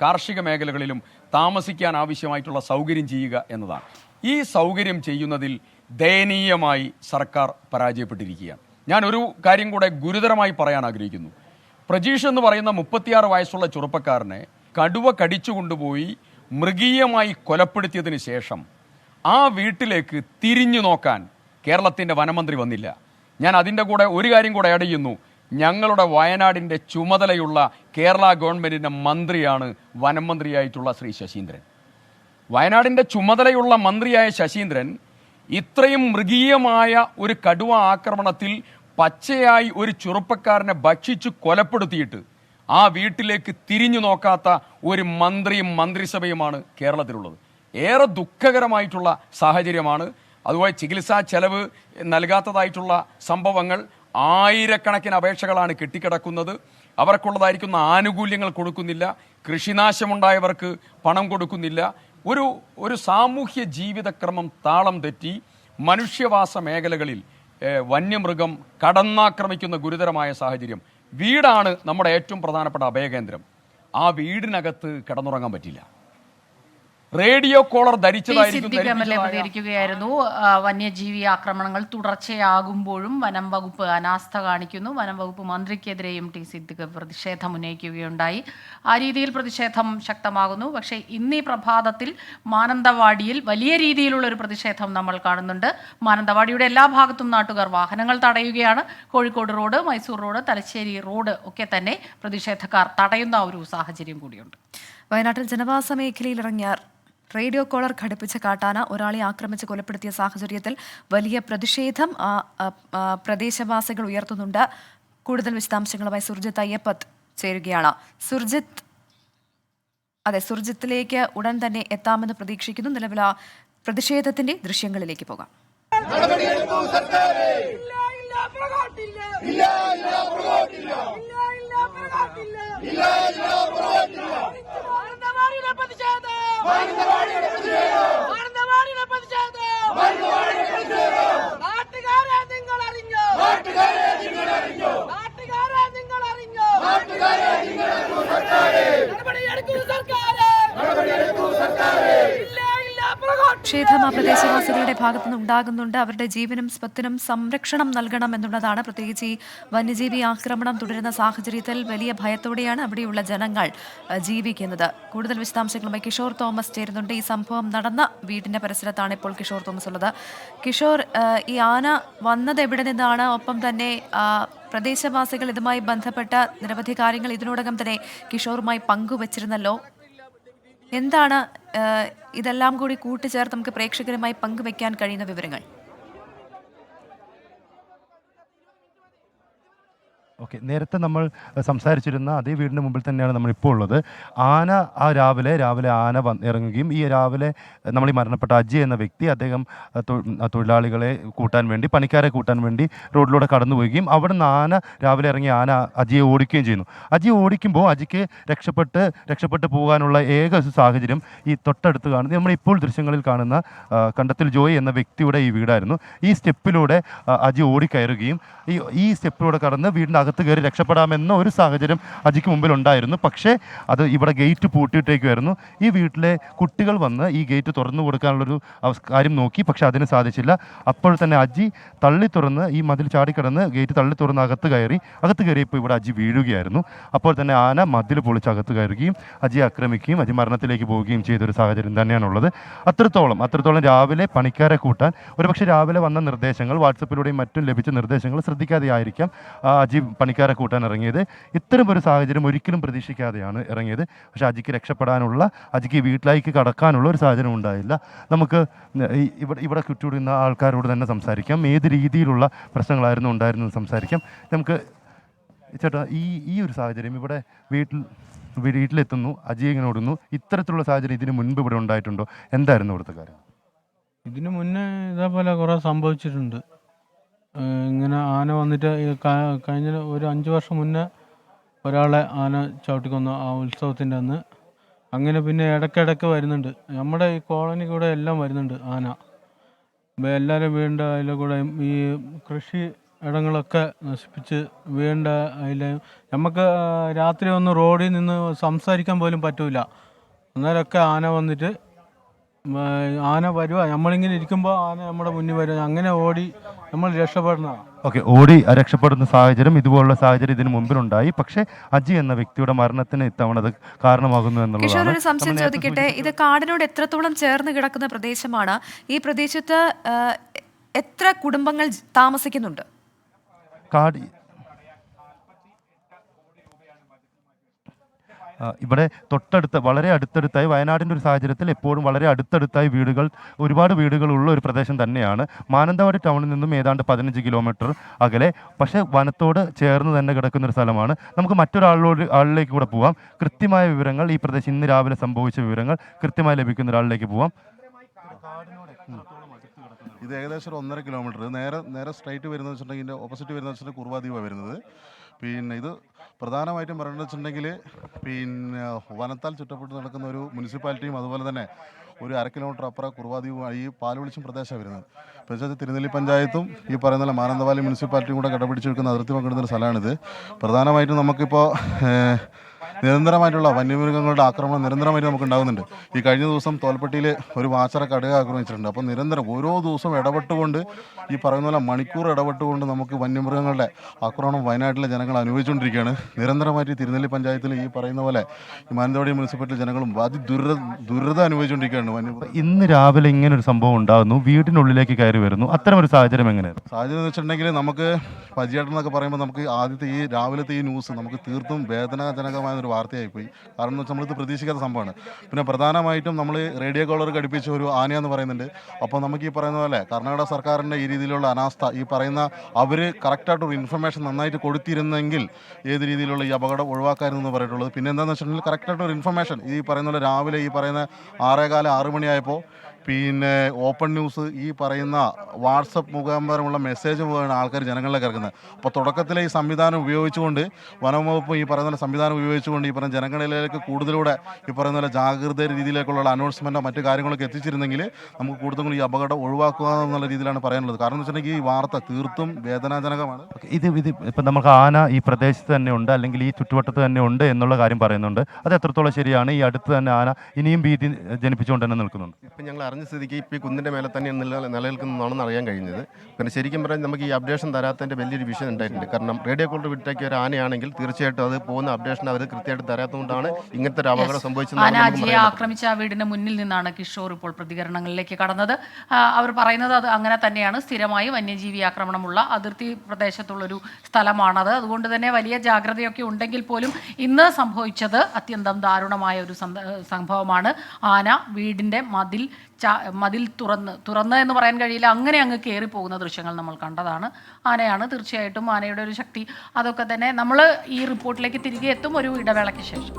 കാർഷിക മേഖലകളിലും താമസിക്കാൻ ആവശ്യമായിട്ടുള്ള സൗകര്യം ചെയ്യുക എന്നതാണ്. ഈ സൗകര്യം ചെയ്യുന്നതിൽ ദയനീയമായി സർക്കാർ പരാജയപ്പെട്ടിരിക്കുകയാണ്. ഞാൻ ഒരു കാര്യം കൂടെ ഗുരുതരമായി പറയാൻ ആഗ്രഹിക്കുന്നു. പ്രജീഷ് എന്ന് പറയുന്ന മുപ്പത്തിയാറ് വയസ്സുള്ള ചെറുപ്പക്കാരനെ കടുവ കടിച്ചു കൊണ്ടുപോയി മൃഗീയമായി കൊലപ്പെടുത്തിയതിന് ശേഷം ആ വീട്ടിലേക്ക് തിരിഞ്ഞു നോക്കാൻ കേരളത്തിന്റെ വനമന്ത്രി വന്നില്ല. ഞാൻ അതിന്റെ കൂടെ ഒരു കാര്യം കൂടെ ആഡ് ചെയ്യുന്നു. ഞങ്ങളുടെ വയനാടിന്റെ ചുമതലയുള്ള കേരള ഗവൺമെന്റിന്റെ മന്ത്രിയാണ് വനം മന്ത്രിയായിട്ടുള്ള ശ്രീ ശശീന്ദ്രൻ. വയനാടിന്റെ ചുമതലയുള്ള മന്ത്രിയായ ശശീന്ദ്രൻ ഇത്രയും മൃഗീയമായ ഒരു കടുവ ആക്രമണത്തിൽ പച്ചയായി ഒരു ചെറുപ്പക്കാരനെ ഭക്ഷിച്ചു കൊലപ്പെടുത്തിയിട്ട് ആ വീട്ടിലേക്ക് തിരിഞ്ഞു നോക്കാത്ത ഒരു മന്ത്രിയും മന്ത്രിസഭയുമാണ് കേരളത്തിലുള്ളത്. ഏറെ ദുഃഖകരമായിട്ടുള്ള സാഹചര്യമാണ്. അതുപോലെ ചികിത്സാ ചെലവ് നൽകാത്തതായിട്ടുള്ള സംഭവങ്ങൾ ആയിരക്കണക്കിന് അപേക്ഷകളാണ് കെട്ടിക്കിടക്കുന്നത്. അവർക്കുള്ളതായിരിക്കുന്ന ആനുകൂല്യങ്ങൾ കൊടുക്കുന്നില്ല. കൃഷിനാശമുണ്ടായവർക്ക് പണം കൊടുക്കുന്നില്ല. ഒരു ഒരു സാമൂഹ്യ ജീവിതക്രമം താളം തെറ്റി മനുഷ്യവാസ മേഖലകളിൽ വന്യമൃഗം കടന്നാക്രമിക്കുന്ന ഗുരുതരമായ സാഹചര്യം. വീടാണ് നമ്മുടെ ഏറ്റവും പ്രധാനപ്പെട്ട അഭയകേന്ദ്രം. ആ വീടിനകത്ത് കിടന്നുറങ്ങാൻ പറ്റില്ല. റേഡിയോ കോളർ പ്രതികരിക്കുകയായിരുന്നു. വന്യജീവി ആക്രമണങ്ങൾ തുടർച്ചയാകുമ്പോഴും വനം വകുപ്പ് അനാസ്ഥ കാണിക്കുന്നു. വനം വകുപ്പ് മന്ത്രിക്കെതിരെയും ടി സിദ്ദിഖ് പ്രതിഷേധം ഉന്നയിക്കുകയുണ്ടായി. ആ രീതിയിൽ പ്രതിഷേധം ശക്തമാകുന്നു. പക്ഷേ ഇന്ന് ഈ പ്രഭാതത്തിൽ മാനന്തവാടിയിൽ വലിയ രീതിയിലുള്ള ഒരു പ്രതിഷേധം നമ്മൾ കാണുന്നുണ്ട്. മാനന്തവാടിയുടെ എല്ലാ ഭാഗത്തും നാട്ടുകാർ വാഹനങ്ങൾ തടയുകയാണ്. Kozhikode road Mysore road Thalassery road ഒക്കെ തന്നെ പ്രതിഷേധക്കാർ തടയുന്ന ഒരു സാഹചര്യം കൂടിയുണ്ട്. വയനാട്ടിൽ ജനവാസ മേഖലയിൽ ഇറങ്ങിയ റേഡിയോ കോളർ ഘടിപ്പിച്ച കാട്ടാന ഒരാളെ ആക്രമിച്ച് കൊലപ്പെടുത്തിയ സാഹചര്യത്തിൽ വലിയ പ്രതിഷേധം പ്രദേശവാസികൾ ഉയർത്തുന്നുണ്ട്. കൂടുതൽ വിശദാംശങ്ങളുമായി സുർജിത്ത് അയ്യപ്പത്ത് ചേരുകയാണ്. സുർജിത്ത് അതെ സുർജിത്തിലേക്ക് ഉടൻ തന്നെ എത്താമെന്ന് പ്രതീക്ഷിക്കുന്നു. നിലവിൽ പ്രതിഷേധത്തിന്റെ ദൃശ്യങ്ങളിലേക്ക് പോകാം. പ്രതിഷേധം ആ പ്രദേശവാസികളുടെ ഭാഗത്തുനിന്ന് ഉണ്ടാകുന്നുണ്ട്. അവരുടെ ജീവനും സ്വത്തിനും സംരക്ഷണം നൽകണം എന്നുള്ളതാണ്. പ്രത്യേകിച്ച് ഈ വന്യജീവി ആക്രമണം തുടരുന്ന സാഹചര്യത്തിൽ വലിയ ഭയത്തോടെയാണ് അവിടെയുള്ള ജനങ്ങൾ ജീവിക്കുന്നത്. കൂടുതൽ വിശദാംശങ്ങളുമായി കിഷോർ തോമസ് ചേരുന്നുണ്ട്. ഈ സംഭവം നടന്ന വീടിന്റെ പരിസരത്താണ് ഇപ്പോൾ കിഷോർ തോമസ് ഉള്ളത്. കിഷോർ ഈ ആന വന്നത് എവിടെ നിന്നാണ്? ഒപ്പം തന്നെ പ്രദേശവാസികൾ ഇതുമായി ബന്ധപ്പെട്ട നിരവധി കാര്യങ്ങൾ ഇതിനോടകം തന്നെ കിഷോറുമായി പങ്കുവച്ചിരുന്നല്ലോ. എന്താണ് ഇതെല്ലാം കൂടി കൂട്ടിച്ചേർത്ത് നമുക്ക് പ്രേക്ഷകരുമായി പങ്കുവെക്കാൻ കഴിയുന്ന വിവരങ്ങൾ. ഓക്കെ നേരത്തെ നമ്മൾ സംസാരിച്ചിരുന്ന അതേ വീടിന്റെ മുമ്പിൽ തന്നെയാണ് നമ്മൾ ഇപ്പോൾ ഉള്ളത്. ആന ആ രാവിലെ രാവിലെ ആന വന്ന് ഇറങ്ങുകയും ഈ രാവിലെ നമ്മൾ ഈ മരണപ്പെട്ട അജി എന്ന വ്യക്തി അദ്ദേഹം തൊഴിലാളികളെ കൂട്ടാൻ വേണ്ടി പണിക്കാരെ കൂട്ടാൻ വേണ്ടി റോഡിലൂടെ കടന്നു പോവുകയും അവിടെ നിന്ന് ആന രാവിലെ ഇറങ്ങി ആന അജിയെ ഓടിക്കുകയും ചെയ്യുന്നു. അജി ഓടിക്കുമ്പോൾ അജിക്ക് രക്ഷപ്പെട്ട് രക്ഷപ്പെട്ട് പോകാനുള്ള ഏക സാഹചര്യം ഈ തൊട്ടടുത്ത് കാണുന്നത് നമ്മൾ ഇപ്പോൾ ദൃശ്യങ്ങളിൽ കാണുന്ന കണ്ടത്തിൽ ജോയ് എന്ന വ്യക്തിയുടെ ഈ വീടായിരുന്നു. ഈ സ്റ്റെപ്പിലൂടെ അജി ഓടിക്കയറുകയും ഈ ഈ സ്റ്റെപ്പിലൂടെ കടന്ന് വീടിന്റെ കയറി രക്ഷപ്പെടാമെന്ന ഒരു സാഹചര്യം അജിക്ക് മുമ്പിൽ ഉണ്ടായിരുന്നു. പക്ഷേ അത് ഇവിടെ ഗേറ്റ് പൂട്ടിയിട്ടേക്കുമായിരുന്നു ഈ വീട്ടിലെ കുട്ടികൾ വന്ന് ഈ ഗേറ്റ് തുറന്നു കൊടുക്കാനുള്ളൊരു കാര്യം നോക്കി. പക്ഷേ അതിന് സാധിച്ചില്ല. അപ്പോൾ തന്നെ അജി തള്ളി തുറന്ന് ഈ മതിൽ ചാടിക്കിടന്ന് ഗേറ്റ് തള്ളി തുറന്ന് അകത്ത് കയറി അകത്ത് കയറിയപ്പോൾ ഇവിടെ അജി വീഴുകയായിരുന്നു. അപ്പോൾ തന്നെ ആന മതിൽ പൊളിച്ച് അകത്ത് കയറുകയും അജി ആക്രമിക്കുകയും അജി മരണത്തിലേക്ക് പോവുകയും ചെയ്തൊരു സാഹചര്യം തന്നെയാണുള്ളത്. അത്രത്തോളം അത്രത്തോളം രാവിലെ പണിക്കാരെ കൂട്ടാൻ ഒരുപക്ഷെ രാവിലെ വന്ന നിർദ്ദേശങ്ങൾ വാട്സപ്പിലൂടെയും മറ്റും ലഭിച്ച നിർദ്ദേശങ്ങൾ ശ്രദ്ധിക്കാതെ ആയിരിക്കാം അജി പണിക്കാരെ കൂട്ടാൻ ഇറങ്ങിയത്. ഇത്തരം ഒരു സാഹചര്യം ഒരിക്കലും പ്രതീക്ഷിക്കാതെയാണ് ഇറങ്ങിയത്. പക്ഷേ അജിക്ക് രക്ഷപ്പെടാനുള്ള അജിക്ക് വീട്ടിലേക്ക് കടക്കാനുള്ള ഒരു സാഹചര്യം ഉണ്ടായില്ല. നമുക്ക് ഇവിടെ ഇവിടെ ചുറ്റുപിടുന്ന ആൾക്കാരോട് തന്നെ സംസാരിക്കാം. ഏത് രീതിയിലുള്ള പ്രശ്നങ്ങളായിരുന്നു ഉണ്ടായിരുന്നത് സംസാരിക്കാം. നമുക്ക് ചേട്ടാ ഈ ഈ ഒരു സാഹചര്യം ഇവിടെ വീട്ടിൽ വീട്ടിലെത്തുന്നു അജി ഇങ്ങനെ ഓടുന്നു. ഇത്തരത്തിലുള്ള സാഹചര്യം ഇതിന് മുൻപ് ഇവിടെ ഉണ്ടായിട്ടുണ്ടോ? എന്തായിരുന്നു ഇവിടുത്തെ കാര്യം? ഇതിനു മുന്നേ ഇതേപോലെ കുറേ സംഭവിച്ചിട്ടുണ്ട്. ഇങ്ങനെ ആന വന്നിട്ട് കഴിഞ്ഞ ഒരു അഞ്ച് വർഷം മുന്നേ ഒരാളെ ആന ചവിട്ടിക്കൊന്നു ആ ഉത്സവത്തിന്റെ അന്ന്. അങ്ങനെ പിന്നെ ഇടയ്ക്കിടയ്ക്ക് വരുന്നുണ്ട്. നമ്മുടെ ഈ കോളനി കൂടെ എല്ലാം വരുന്നുണ്ട് ആന. എല്ലാവരും വീണ്ട അതിലെ കൂടെ ഈ കൃഷി ഇടങ്ങളൊക്കെ നശിപ്പിച്ച് വീണ്ട അതിൽ നമുക്ക് രാത്രി ഒന്ന് റോഡിൽ നിന്ന് സംസാരിക്കാൻ പോലും പറ്റൂല. അന്നേരമൊക്കെ ആന വന്നിട്ട് ആന വരുക നമ്മളിങ്ങനെ ഇരിക്കുമ്പോൾ ആന നമ്മുടെ മുന്നിൽ വരും. അങ്ങനെ ഓടി നമ്മൾ രക്ഷപ്പെടണം. ഓക്കെ ഓടി രക്ഷപ്പെടുന്ന സാഹചര്യം ഇതുപോലുള്ള സാഹചര്യം ഇതിനു മുമ്പിലുണ്ടായി. പക്ഷേ അജി എന്ന വ്യക്തിയുടെ മരണത്തിന് ഇത്തവണ അത് കാരണമാകുന്നു കിഷോർ ഒരു സംശയം ചോദിക്കട്ടെ? ഇത് കാടിനോട് എത്രത്തോളം ചേർന്ന് കിടക്കുന്ന പ്രദേശമാണ്? ഈ പ്രദേശത്ത് എത്ര കുടുംബങ്ങൾ താമസിക്കുന്നുണ്ട്? കാട് ഇവിടെ തൊട്ടടുത്ത് വളരെ അടുത്തടുത്തായി വയനാടിന്റെ ഒരു സാഹചര്യത്തിൽ എപ്പോഴും വളരെ അടുത്തടുത്തായി വീടുകൾ ഒരുപാട് വീടുകളുള്ള ഒരു പ്രദേശം തന്നെയാണ്. മാനന്തവാടി ടൗണിൽ നിന്നും ഏതാണ്ട് പതിനഞ്ച് കിലോമീറ്റർ അകലെ. പക്ഷേ വനത്തോട് ചേർന്ന് തന്നെ കിടക്കുന്ന ഒരു സ്ഥലമാണ്. നമുക്ക് മറ്റൊരാളോട് ആളിലേക്ക് കൂടെ പോവാം. കൃത്യമായ വിവരങ്ങൾ ഈ പ്രദേശം ഇന്ന് രാവിലെ സംഭവിച്ച വിവരങ്ങൾ കൃത്യമായി ലഭിക്കുന്ന ഒരാളിലേക്ക് പോവാം. ഇത് ഏകദേശം ഒന്നര കിലോമീറ്റർ. നേരെ നേരെ സ്ട്രൈറ്റ് വരുന്നത് വെച്ചിട്ടുണ്ടെങ്കിൽ ഓപ്പോസിറ്റ് വരുന്നത് വെച്ചിട്ടുണ്ടെങ്കിൽ കുർവാദ്വീപാണ് വരുന്നത്. പിന്നെ ഇത് പ്രധാനമായിട്ടും പറയേണ്ടത് വെച്ചിട്ടുണ്ടെങ്കിൽ പിന്നെ വനത്താൽ ചുറ്റപ്പെട്ട് നടക്കുന്ന ഒരു മുനിസിപ്പാലിറ്റിയും അതുപോലെ തന്നെ ഒരു അര കിലോമീറ്റർ അപ്പുറം കുർവാദ്വീപ് ഈ പാലുവിളിച്ചും പ്രദേശമാണ് വരുന്നത്. പ്രത്യേകിച്ച് തിരുനെല്ലി പഞ്ചായത്തും ഈ പറയുന്ന മാനന്തവാലി മുനിസിപ്പാലിറ്റിയും കൂടെ കടപിടിച്ച് നിൽക്കുന്ന അതിർത്തി പങ്കിടുന്ന ഒരു സ്ഥലമാണിത്. പ്രധാനമായിട്ടും നമുക്കിപ്പോൾ നിരന്തരമായിട്ടുള്ള വന്യമൃഗങ്ങളുടെ ആക്രമണം നിരന്തരമായിട്ട് നമുക്ക് ഉണ്ടാകുന്നുണ്ട് ഈ കഴിഞ്ഞ ദിവസം തോൽപ്പെട്ടിയിൽ ഒരു വാച്ചറ കടുക ആക്രമിച്ചിട്ടുണ്ട്. അപ്പോൾ നിരന്തരം ഓരോ ദിവസവും ഇടപെട്ടുകൊണ്ട് ഈ പറയുന്ന പോലെ മണിക്കൂർ ഇടപെട്ടുകൊണ്ട് നമുക്ക് വന്യമൃഗങ്ങളുടെ ആക്രമണം വയനാട്ടിലെ ജനങ്ങൾ അനുഭവിച്ചുകൊണ്ടിരിക്കുകയാണ്. നിരന്തരമായിട്ട് ഈ തിരുനെല്ലി പഞ്ചായത്തിൽ ഈ പറയുന്ന പോലെ മാനന്തവാടി മുനിസിപ്പാലിറ്റി ജനങ്ങളും അതി ദുരിത ദുരിതം അനുഭവിച്ചുകൊണ്ടിരിക്കുകയാണ് വന്യ ഇന്ന് രാവിലെ ഇങ്ങനെ ഒരു സംഭവം ഉണ്ടാകുന്നു. വീടിനുള്ളിലേക്ക് കയറി വരുന്നു. അത്തരം ഒരു സാഹചര്യം എങ്ങനെയാണ്? സാഹചര്യം എന്ന് വെച്ചിട്ടുണ്ടെങ്കിൽ നമുക്ക് പജിയേട്ടൻ എന്നൊക്കെ പറയുമ്പോൾ നമുക്ക് ആദ്യത്തെ ഈ രാവിലത്തെ ഈ ന്യൂസ് നമുക്ക് തീർത്തും വേദനാജനകമായ ഒരു വാർത്തയായിപ്പോയി. കാരണം എന്ന് വെച്ചാൽ നമ്മളിത് പ്രതീക്ഷിക്കാത്ത സംഭവമാണ്. പിന്നെ പ്രധാനമായിട്ടും നമ്മൾ റേഡിയോ കോളർ ഘടിപ്പിച്ച ഒരു ആനയെന്ന് പറയുന്നുണ്ട്. അപ്പോൾ നമുക്ക് ഈ പറയുന്ന പോലെ കർണാടക സർക്കാരിന്റെ ഈ രീതിയിലുള്ള അനാസ്ഥ ഈ പറയുന്ന അവർ കറക്റ്റായിട്ട് ഒരു ഇൻഫർമേഷൻ നന്നായിട്ട് കൊടുത്തിരുന്നെങ്കിൽ ഏത് രീതിയിലുള്ള ഈ അപകടം ഒഴിവാക്കായിരുന്നു എന്ന് പറഞ്ഞിട്ടുള്ളത്. പിന്നെ എന്താണെന്ന് വെച്ചിട്ടുണ്ടെങ്കിൽ കറക്റ്റായിട്ട് ഒരു ഇൻഫർമേഷൻ ഈ പറയുന്ന രാവിലെ ഈ പറയുന്ന ആറേകാലം ആറ് മണിയായപ്പോൾ പിന്നെ ഓപ്പൺ ന്യൂസ് ഈ പറയുന്ന വാട്സപ്പ് മുഖാന്തരമുള്ള മെസ്സേജ് പോലെയാണ് ആൾക്കാർ ജനങ്ങളിലേക്ക് ഇറക്കുന്നത്. അപ്പോൾ തുടക്കത്തിലെ ഈ സംവിധാനം ഉപയോഗിച്ചുകൊണ്ട് വനം വകുപ്പ് ഈ പറയുന്ന പോലെ സംവിധാനം ഉപയോഗിച്ചുകൊണ്ട് ഈ പറയുന്ന ജനങ്ങളിലേക്ക് കൂടുതലൂടെ ഈ പറയുന്ന പോലെ ജാഗ്രത രീതിയിലേക്കുള്ള അനൗൺസ്മെന്റോ മറ്റു കാര്യങ്ങളൊക്കെ എത്തിച്ചിരുന്നെങ്കിൽ നമുക്ക് കൂടുതൽ ഈ അപകടം ഒഴിവാക്കുക എന്നുള്ള രീതിയിലാണ് പറയാനുള്ളത്. കാരണം എന്ന് വെച്ചിട്ടുണ്ടെങ്കിൽ ഈ വാർത്ത തീർത്തും വേദനാജനകമാണ്. ഇത് ഇത് ഇപ്പം നമുക്ക് ആന ഈ പ്രദേശത്ത് തന്നെ ഉണ്ട് അല്ലെങ്കിൽ ഈ ചുറ്റുവട്ടത്ത് തന്നെ ഉണ്ട് എന്നുള്ള കാര്യം പറയുന്നുണ്ട്. അത് എത്രത്തോളം ശരിയാണ്? ഈ അടുത്ത് തന്നെ ആന ഇനിയും ഭീതി ജനിപ്പിച്ചുകൊണ്ട് തന്നെ നിൽക്കുന്നുണ്ട്. ഇപ്പം ഞങ്ങൾ അറിഞ്ഞ സ്ഥിതിക്ക് ഇപ്പോൾ ഈ കുന്നിന്റെ മേലെ തന്നെ നില നിലനിൽക്കുന്നതാണെന്ന് അറിയാൻ കഴിഞ്ഞത്. പിന്നെ ശരിക്കും പറഞ്ഞാൽ നമുക്ക് ഈ അപ്ഡേഷൻ തരാത്തതിന്റെ വലിയൊരു വിഷയം ഉണ്ടായിട്ടുണ്ട്. കാരണം റേഡിയോ കോളർ വിട്ടേക്ക് ഒരു ആനയാണെങ്കിൽ തീർച്ചയായിട്ടും അത് പോകുന്ന അപ്ഡേഷൻ അവർ കൃത്യമായിട്ട് തരാത്തതുകൊണ്ടാണ് ഇങ്ങനത്തെ ഒരു അപകടം സംഭവിച്ചത് ആനാജിയെ ആക്രമിച്ച ആ വീടിന് മുന്നിൽ നിന്നാണ് കിഷോർ ഇപ്പോൾ പ്രതികരണങ്ങളിലേക്ക് കടന്നത്. അവർ പറയുന്നത് അത് അങ്ങനെ തന്നെയാണ്. സ്ഥിരമായി വന്യജീവി ആക്രമണമുള്ള അതിർത്തി പ്രദേശത്തുള്ളൊരു സ്ഥലമാണത്. അതുകൊണ്ട് തന്നെ വലിയ ജാഗ്രതയൊക്കെ ഉണ്ടെങ്കിൽ പോലും ഇന്ന് സംഭവിച്ചത് അത്യന്തം ദാരുണമായ ഒരു സംഭവമാണ്. ആന വീടിന്റെ മതിൽ മതിൽ തുറന്ന് തുറന്ന് എന്ന് പറയാൻ കഴിയില്ല. അങ്ങനെ അങ്ങ് കയറി പോകുന്ന ദൃശ്യങ്ങൾ നമ്മൾ കണ്ടതാണ്. ആനയാണ് തീർച്ചയായിട്ടും ആനയുടെ ഒരു ശക്തി. അതൊക്കെ തന്നെ നമ്മൾ ഈ റിപ്പോർട്ടിലേക്ക് തിരികെ എത്തും ഒരു ഇടവേളയ്ക്ക് ശേഷം.